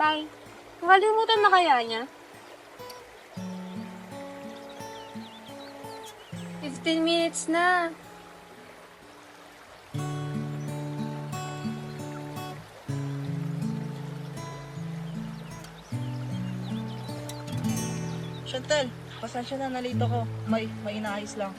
maghintay. Nakalimutan na kaya niya? 15 minutes na. Chantel, pasensya na nalito ko. May, may inaayos lang.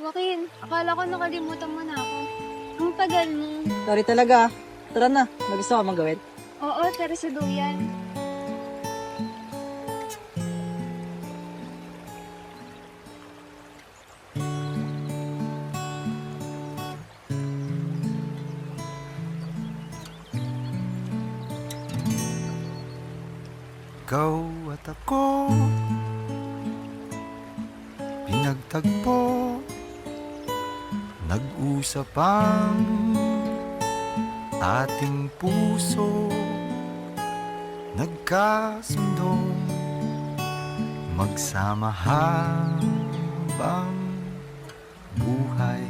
Joaquin, akala ko nakalimutan mo na ako. Ang tagal mo. Sorry talaga. Tara na, may gusto ka mang gawin. Oo, seryoso yan. Ikaw at ako Pinagtagpo Nag-usap ang Ating puso Nagkasundong Magsama habang Buhay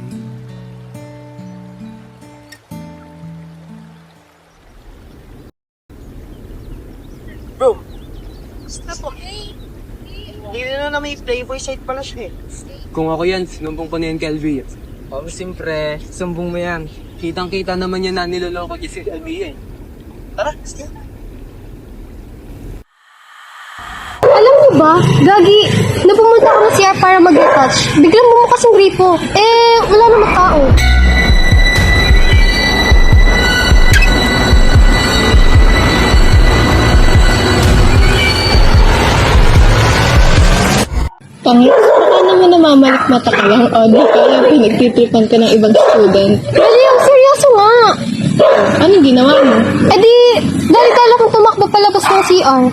Bro! Stop po. Hindi na na may playboy site pala siya eh. Kung ako yan, sinumbong ko na yan kay LV. Oh, siyempre, sumbong mo yan. Kitang-kita naman yan na niloloko niya si LV eh. Tara, Alam mo ba, Gagi, na pumunta ako siya para mag-retouch. Biglang bumukas yung gripo. Eh, wala namang tao. Pangit, baka naman namamalik mata ka lang o di kaya pinagtitripan ka ng ibang student. Really, ang seryoso nga. Anong ginawa mo? Eh di, dali-dala kong tumakbo palabas ng CR.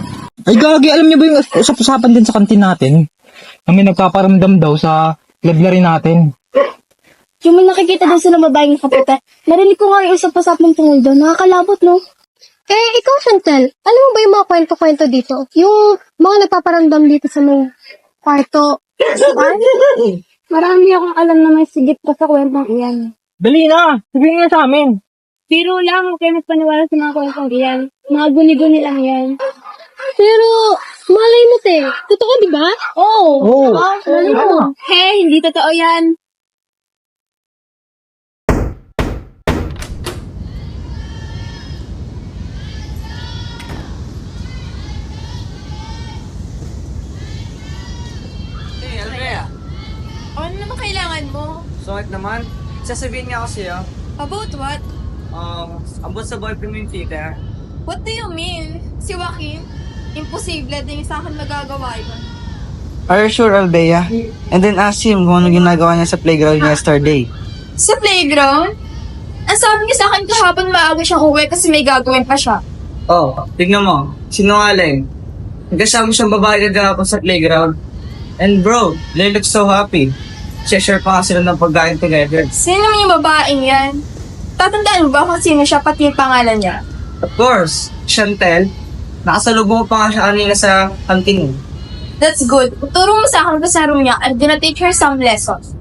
Ay gagi, alam niyo ba yung usap-usapan din sa kantin natin? Na may nagpaparamdam daw sa rin natin. Yung may nakikita daw sila babaeng kaputi. Narinig ko nga yung usap-usapan tungkol doon. Nakakalabot, no? Eh, ikaw, Chantel, alam mo ba yung mga kwento-kwento dito? Yung mga nagpaparamdam dito sa may kwarto. Ay, marami akong alam na may sigit pa sa kwentong iyan. Dali na! Sabihin nga sa amin! Biro lang, huwag kayo magpaniwala sa mga kwentong iyan. Mga guni-guni lang yan. Pero, malay mo, te. Totoo, di ba? Oo. Oo. Ah, malay mo. Hey, hindi totoo yan. Hey, Andrea. Ano naman kailangan mo? Sungit naman. Sasabihin nga kasi ah, About what? um, abot sa boyfriend mo yung tita. What do you mean? Si Joaquin? Imposible din sa akin magagawa yun. Are you sure, Albea? And then ask him kung ano ginagawa niya sa playground yesterday. Sa playground? Ang sabi niya sa akin kahapon maaga siyang uwi kasi may gagawin pa siya. Oh, tignan mo. Sinungaling. Nagkasama siyang babae kagahapon sa playground. And bro, they look so happy. Share pa nga sila ng pagkain together. Sino yung babaeng yan? Tatandaan mo ba kung sino siya pati yung pangalan niya? Of course, Chantel. Nakasalubong pa nga siya kanina sa kantin. That's good. Turo mo sa akin sa room niya. I'm gonna teach her some lessons.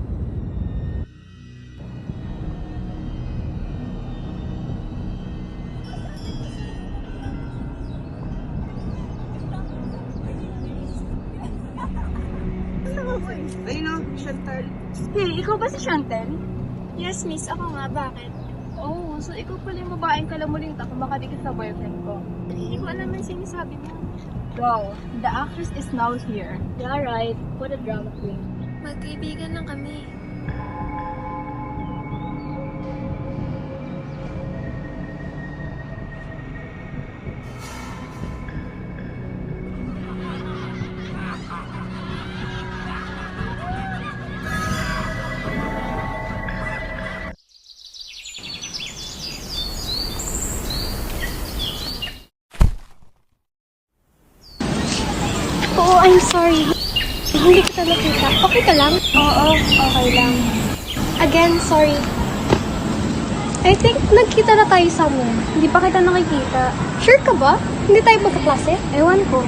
Chantel? Yes, miss. Ako nga. Bakit? Oh, so ikaw pala yung babaeng kalamuling tako makadikit sa boyfriend ko. Hindi ko alam yung sinasabi mo. Wow, the actress is now here. Yeah, right. What a drama queen. Magkaibigan lang kami. Oo, I'm sorry. Hindi kita nakita. Okay ka lang? Oo, okay lang. Again, sorry. I think nagkita na tayo somewhere. Hindi pa kita nakikita. Sure ka ba? Hindi tayo magkaklase? Ewan ko.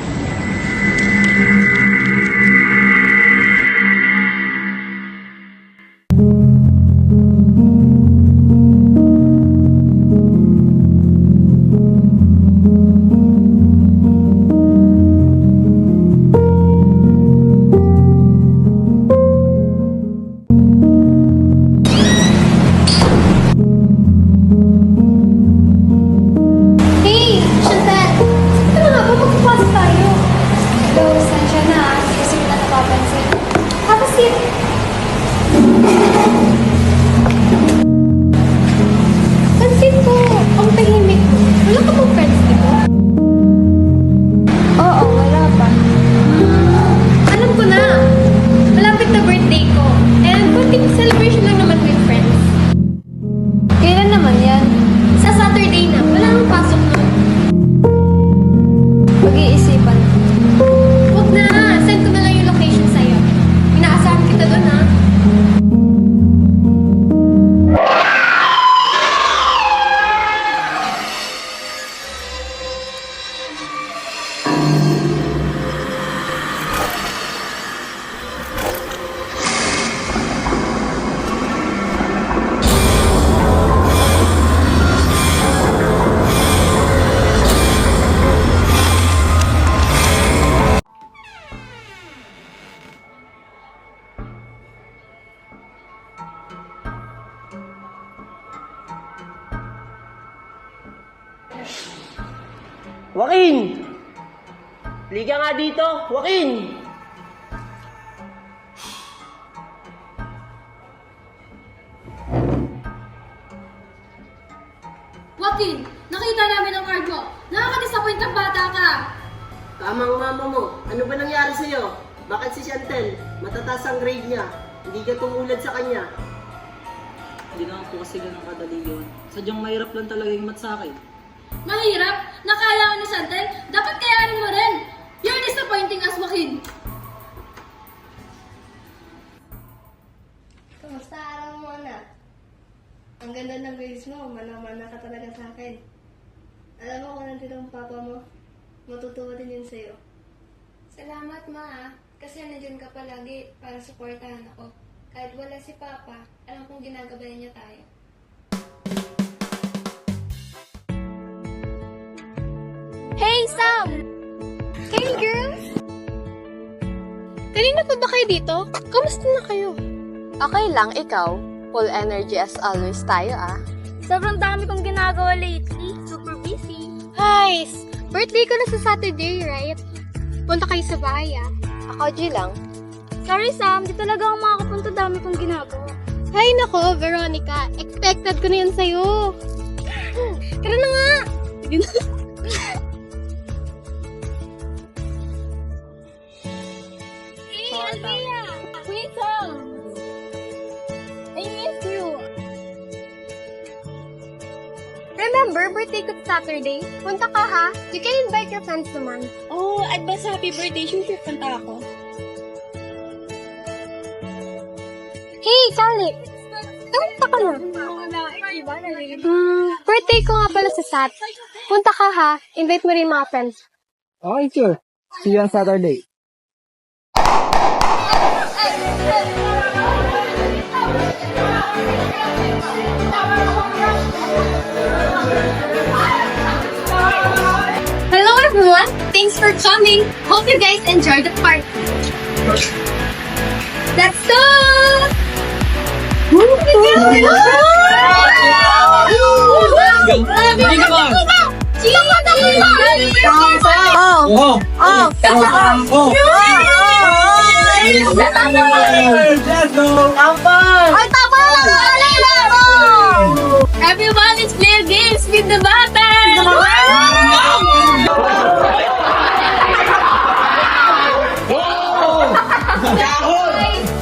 Joaquin! Liga nga dito, Joaquin! Joaquin, nakita namin ang card mo. Nakaka-disappoint ang bata ka. Tamang mama mo, ano ba nangyari sa'yo? Bakit si Chantel? Matataas ang grade niya. Hindi ka tumulad sa kanya. Hindi naman po kasi ganun kadali yun. Sadyang mahirap lang talaga yung mat sa akin. Mahirap, nakaya ka ni Chantel, dapat kayanin mo rin. You're disappointing us, Joaquin. Kamusta araw mo, anak? Ang ganda ng grades mo, manang-mana ka talaga sa akin. Alam mo kung nandito ang papa mo, matutuwa din yun sa'yo. Salamat, Ma. Kasi nandiyan ka palagi para suportahan ako. Kahit wala si Papa, alam kong ginagabayan niya tayo. Hey, Sam! Hey, girls! Kanina pa ba kayo dito? Kamusta na kayo? Okay lang, ikaw. Full energy as always tayo ah. Sobrang dami kong ginagawa lately. Super busy. Guys, birthday ko na sa Saturday, right? Punta kayo sa bahay, ah. Ako, G lang. Sorry, Sam. Di talaga ako makakapunta. Dami kong ginagawa. Hay nako, Veronica. Expected ko na yan sa'yo. Tara na nga. Sige na. Remember, birthday ko Saturday? Punta ka ha? You can invite your friends naman. Oh, advance happy birthday. Sure, punta ako. Hey, Sally! Kamusta ka na? Hmm, birthday ko nga pala sa Sat. Punta ka ha. Invite mo rin mga friends. Okay, sure. See you on Saturday. Hello everyone! Thanks for coming! Hope you guys enjoyed the party. Let's go! Oh! Oh! Oh! Let's go! Ay, tama Everyone, let's play games with the button!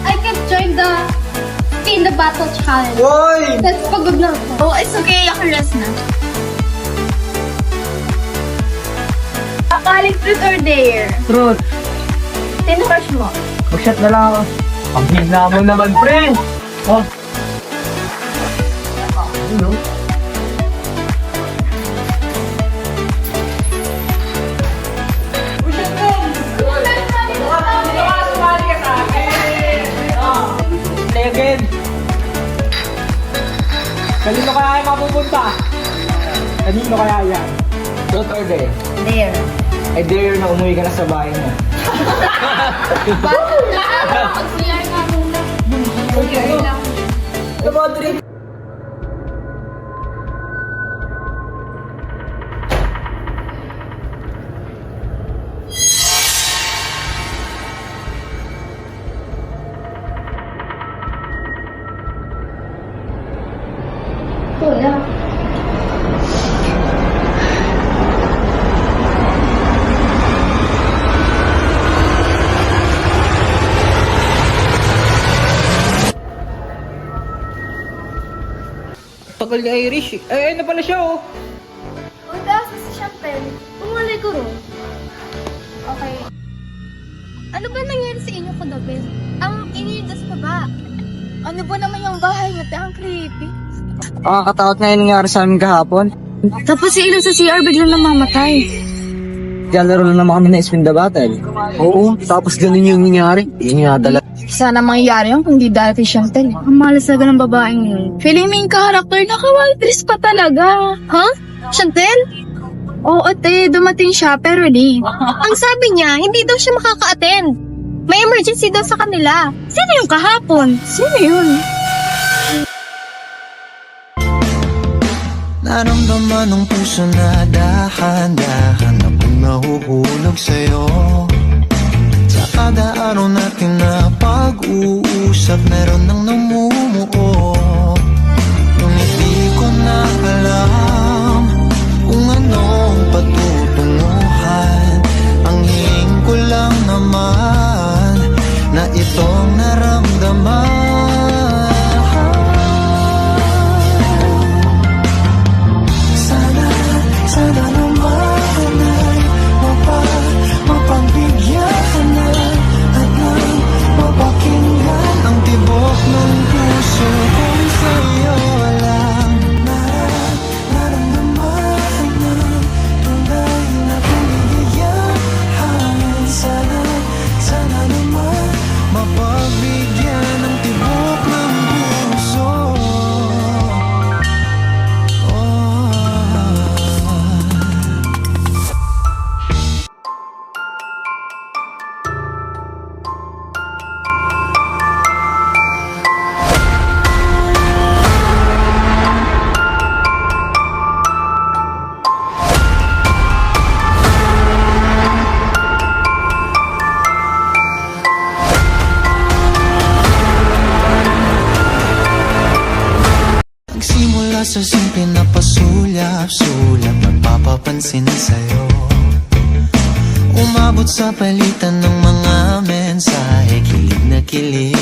I can join the Spin the Battle Challenge. Hoy! That's pagod na ako. Oh, it's okay. Ako rest na. Akaling truth or dare? Truth. Sino crush mo? Mag-shot na lang ako. Ang hina mo naman, pre! Oh. Play again! Kanino kaya yung mapupunta? Kanino kaya yan? Truth or dare? Dare. I dare na umuwi ka na sa bahay mo. Mag-CR ka muna. Tagal ni Irish. Eh, ano pala siya, oh. Udas si Chantel. Pumalay ko ron. Okay. Ano ba nangyari sa inyo kagabi? Ang inigas pa ba? Ano ba naman yung bahay niya? Ang creepy. Nakakatakot nga yung nangyari sa amin kahapon. Tapos si Ilo sa CR biglang namamatay. Kaya laro na naman kami na spin the battle. Oo, tapos ganun yung nangyari. Yun yung nadala. Sana mangyayari yun kung di dati Chantel. Ang malas talaga ng babaeng yun. Feeling main character na kawaltris pa talaga. Ha? Chantel? Oo, ate, dumating siya pero late. Ang sabi niya, hindi daw siya makaka-attend. May emergency daw sa kanila. Sino yung kahapon? Sino yun? Naramdaman ng puso na dahan-dahan na tawag sa'yo Sa kada araw natin na pag-uusap Meron nang namumuo Ngunit di ko na alam sa palitan ng mga mensahe. Kilig na kilig